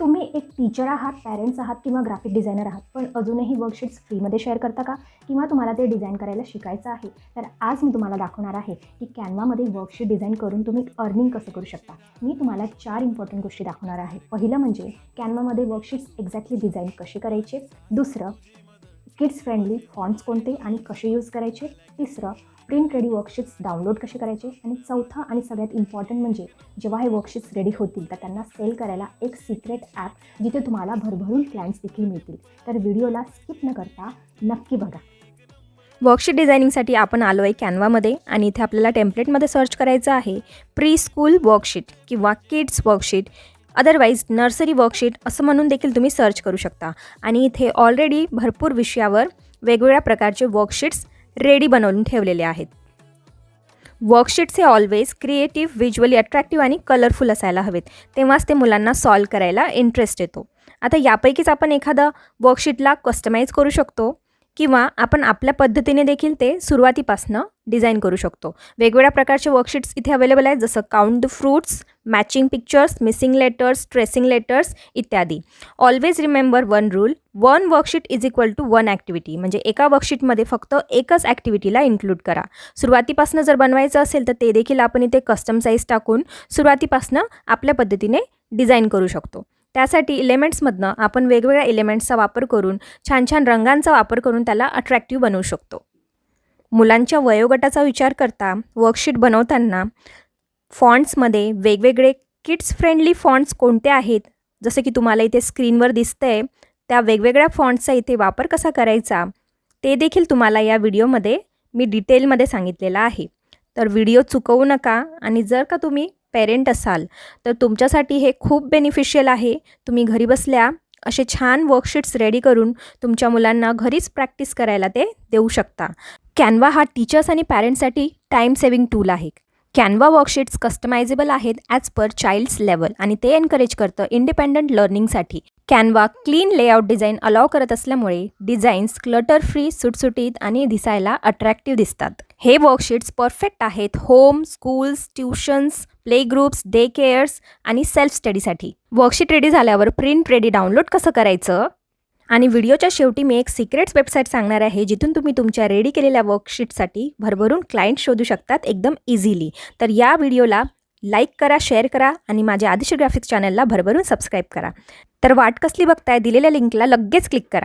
तुम्ही एक टीचर आहात पॅरेंट्स आहात किंवा ग्राफिक डिझायनर आहात पण अजूनही वर्कशीट्स फ्रीमध्ये शेअर करता का? किंवा तुम्हाला ते डिझाईन करायला शिकायचं आहे? तर आज मी तुम्हाला दाखवणार आहे की कॅनवामध्ये वर्कशीट डिझाईन करून तुम्ही अर्निंग कसं करू शकता. मी तुम्हाला चार इम्पॉर्टंट गोष्टी दाखवणार आहे. पहिलं म्हणजे कॅनवामध्ये वर्कशीट्स एक्झॅक्टली डिझाईन कसे करायचे? दुसरं किड्स फ्रेंडली फॉन्ट्स कोणते आणि कसे यूज करायचे? तिसरं प्रिंट रेडी वर्कशीट्स डाउनलोड कसे करायचे? आणि चौथा आणि सगळ्यात इम्पॉर्टंट म्हणजे जेव्हा हे वर्कशीट्स रेडी होतील तर त्यांना सेल करायला एक सिक्रेट ॲप जिथे तुम्हाला भरभरून क्लायंट्स देखील मिळतील. तर व्हिडिओला स्किप न करता नक्की बघा. वर्कशीट डिझायनिंगसाठी आपण आलो आहे कॅनवामध्ये आणि इथे आपल्याला टेम्पलेटमध्ये सर्च करायचं आहे. प्री स्कूल वर्कशीट किंवा kids worksheet otherwise nursery worksheet असं म्हणून देखील तुम्ही सर्च करू शकता. आणि इथे ऑलरेडी भरपूर विषयावर वेगवेगळ्या प्रकारचे वर्कशीट्स रेडी बनवून ठेवलेले आहेत. वर्कशीट्स हे ऑलवेज क्रिएटिव्ह व्हिज्युअली अट्रॅक्टिव्ह आणि कलरफुल असायला हवेत. तेव्हाच ते मुलांना सॉल्व करायला इंटरेस्ट येतो. आता यापैकीच आपण एखादं वर्कशीटला कस्टमाइज करू शकतो. किंवा आपण आपल्या पद्धतीने देखील ते सुरुवातीपासनं डिझाईन करू शकतो. वेगवेगळ्या प्रकारचे वर्कशीट्स इथे अवेलेबल आहेत जसं count the fruits matching pictures missing letters tracing letters इत्यादी. Always remember one rule one worksheet is equal to one activity म्हणजे एका वर्कशीटमध्ये फक्त एकच ॲक्टिव्हिटीला इन्क्लूड करा. सुरुवातीपासनं जर बनवायचं असेल तर ते देखील आपण इथे कस्टम साईज टाकून सुरुवातीपासनं आपल्या पद्धतीने डिझाईन करू शकतो. त्यासाठी इलेमेंट्समधनं आपण वेगवेगळ्या इलेमेंट्सचा वापर करून छान छान रंगांचा वापर करून त्याला अट्रॅक्टिव्ह बनवू शकतो. मुलांच्या वयोगटाचा विचार करता वर्कशीट बनवताना फॉन्ट्समध्ये वेगवेगळे किड्स फ्रेंडली फॉन्ट्स कोणते आहेत? जसं की तुम्हाला इथे स्क्रीनवर दिसतंय त्या वेगवेगळ्या फॉन्ट्सचा इथे वापर कसा करायचा? ते देखील तुम्हाला या व्हिडिओमध्ये मी डिटेलमध्ये सांगितलेलं आहे. तर व्हिडिओ चुकवू नका आणि जर का तुम्ही पेरेंट असाल तर तुमच्यासाठी हे खूप बेनिफिशियल आहे. तुम्ही घरी बसल्या असे छान वर्कशीट्स रेडी करून तुमच्या मुलांना घरीच प्रॅक्टिस करायला ते देऊ शकता. कॅनवा हा टीचर्स आणि पॅरेंट्ससाठी टाईम सेविंग टूल आहे. कॅनवा वर्कशीट्स कस्टमायझेबल आहेत ॲज पर चाइल्ड्स लेवल आणि ते एनकरेज करतं independent लर्निंगसाठी Canva clean layout design allow करत असल्यामुळे डिझाईन्स क्लटर फ्री सुटसुटीत आणि दिसायला अट्रॅक्टिव्ह दिसतात. हे वर्कशीट्स परफेक्ट आहेत home schools tuitions play groups day cares आणि सेल्फ स्टडीसाठी. वर्कशीट रेडी झाल्यावर प्रिंट रेडी डाउनलोड कसं करायचं? आणि व्हिडिओच्या शेवटी मी एक सिक्रेट्स वेबसाईट सांगणार आहे जिथून तुम्ही तुमच्या रेडी केलेल्या वर्कशीटसाठी भरभरून क्लायंट शोधू शकतात एकदम इझिली तर या व्हिडिओला लाईक करा शेअर करा आणि माझ्या आदिश ग्राफिक्स चॅनलला भरभरून सबस्क्राईब करा. तर वाट कसली बघताय? दिलेल्या लिंकला लगेच क्लिक करा.